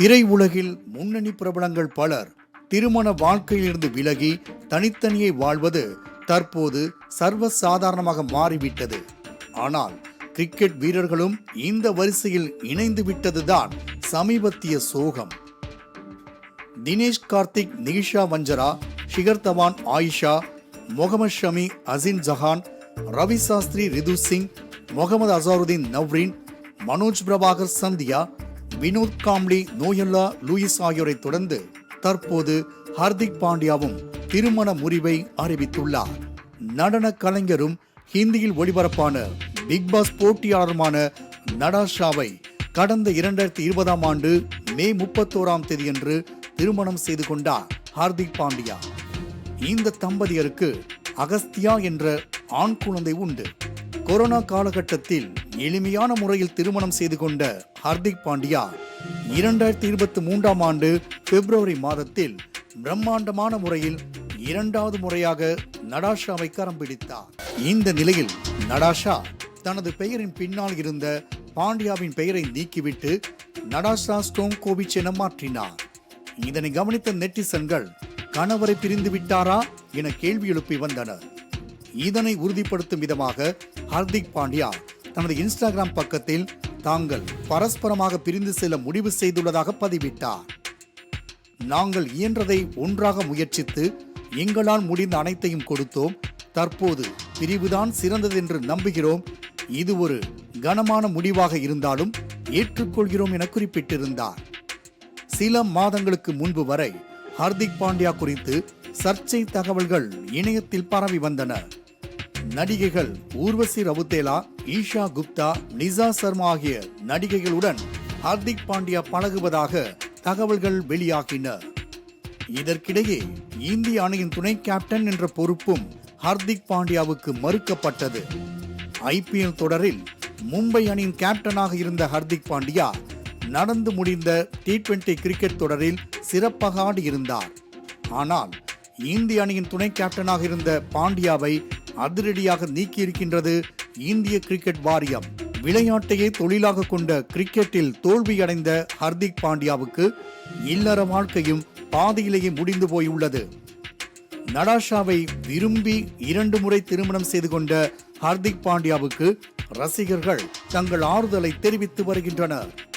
திரையுலகில் முன்னணி பிரபலங்கள் பலர் திருமண வாழ்க்கையிலிருந்து விலகி தனித்தனியே வாழ்வது தற்போது சர்வசாதாரணமாக மாறிவிட்டது. ஆனால் கிரிக்கெட் வீரர்களும் இந்த வரிசையில் இணைந்து விட்டதுதான் சமீபத்திய சோகம். தினேஷ் கார்த்திக் நிகிஷா வஞ்சரா ஷிகர் தவான் ஆயிஷா முகமது ஷமி அசின் ஜஹான் ரவி சாஸ்திரி ரிது சிங் முகமது அசாருதீன் நவ்ரீன் மனோஜ் பிரபாகர் சந்தியா வினோத் காம்லி நோயல்லா லூயிஸ் ஆகியோரை தொடர்ந்து தற்போது ஹார்திக் பாண்டியாவும் திருமண முறிவை அறிவித்துள்ளார். நடன கலைஞரும் ஹிந்தியில் ஒளிபரப்பான பிக் பாஸ் போட்டியாளருமான நடாஷாவை கடந்த இரண்டாயிரத்தி இருபதாம் ஆண்டு மே முப்பத்தோராம் தேதியன்று திருமணம் செய்து கொண்டார் ஹார்திக் பாண்டியா. இந்த தம்பதியருக்கு அகஸ்தியா என்ற ஆண் குழந்தை உண்டு. கொரோனா காலகட்டத்தில் எளிமையான முறையில் திருமணம் செய்து கொண்ட ஹர்திக் பாண்டியா இரண்டாயிரத்தி இருபத்தி மூன்றாம் ஆண்டு பிப்ரவரி மாதத்தில் பிரம்மாண்டமான முறையில் இரண்டாவது முறையாக நடாஷாவை கரம் பிடித்தார். இந்த நிலையில் நடாஷா தனது பெயரின் பின்னால் இருந்த பாண்டியாவின் பெயரை நீக்கிவிட்டு நடாஷா ஸ்டோங்கோவிச் என மாற்றினார். இதனை கவனித்த நெட்டிசன்கள் கணவரை பிரிந்து விட்டாரா என கேள்வி எழுப்பி வந்தனர். இதனை உறுதிப்படுத்தும் விதமாக ஹர்திக் பாண்டியா தனது இன்ஸ்டாகிராம் பக்கத்தில் தாங்கள் பரஸ்பரமாக பிரிந்து செல்ல முடிவு செய்துள்ளதாக பதிவிட்டார். நாங்கள் இயன்றதை ஒன்றாக முயற்சித்து எங்களால் முடிந்த அனைத்தையும் கொடுத்தோம். தற்போது பிரிவுதான் சிறந்தது என்று நம்புகிறோம். இது ஒரு கனமான முடிவாக இருந்தாலும் ஏற்றுக்கொள்கிறோம் என குறிப்பிட்டிருந்தார். சில மாதங்களுக்கு முன்பு வரை ஹர்திக் பாண்டியா குறித்து சர்ச்சை தகவல்கள் இணையத்தில் பரவி வந்தன. நடிகைகள் ஊர்வசி ரவுத்தேலா ஈஷா குப்தா நிசா சர்மா ஆகிய நடிகைகளுடன் ஹார்திக் பாண்டியா பழகுவதாக தகவல்கள் வெளியாகின இதற்கிடையே இந்திய அணியின் துணை கேப்டன் என்ற பொறுப்பும் ஹார்திக் பாண்டியாவுக்கு மறுக்கப்பட்டது. ஐபிஎல் தொடரில் மும்பை அணியின் கேப்டனாக இருந்த ஹர்திக் பாண்டியா நடந்து முடிந்த டி டுவெண்டி கிரிக்கெட் தொடரில் சிறப்பாக ஆடியிருந்தார். ஆனால் இந்திய அணியின் துணை கேப்டனாக இருந்த பாண்டியாவை அதிரடியாக நீக்கியிருக்கின்றது இந்திய கிரிக்கெட் வாரியம். விளையாட்டையே தொழிலாக கொண்ட கிரிக்கெட்டில் தோல்வியடைந்த ஹர்திக் பாண்டியாவுக்கு இல்லற வாழ்க்கையும் பாதியிலேயே முடிந்து போயுள்ளது. நடாஷாவை விரும்பி இரண்டு முறை திருமணம் செய்து கொண்ட ஹர்திக் பாண்டியாவுக்கு ரசிகர்கள் தங்கள் ஆறுதலை தெரிவித்து வருகின்றனர்.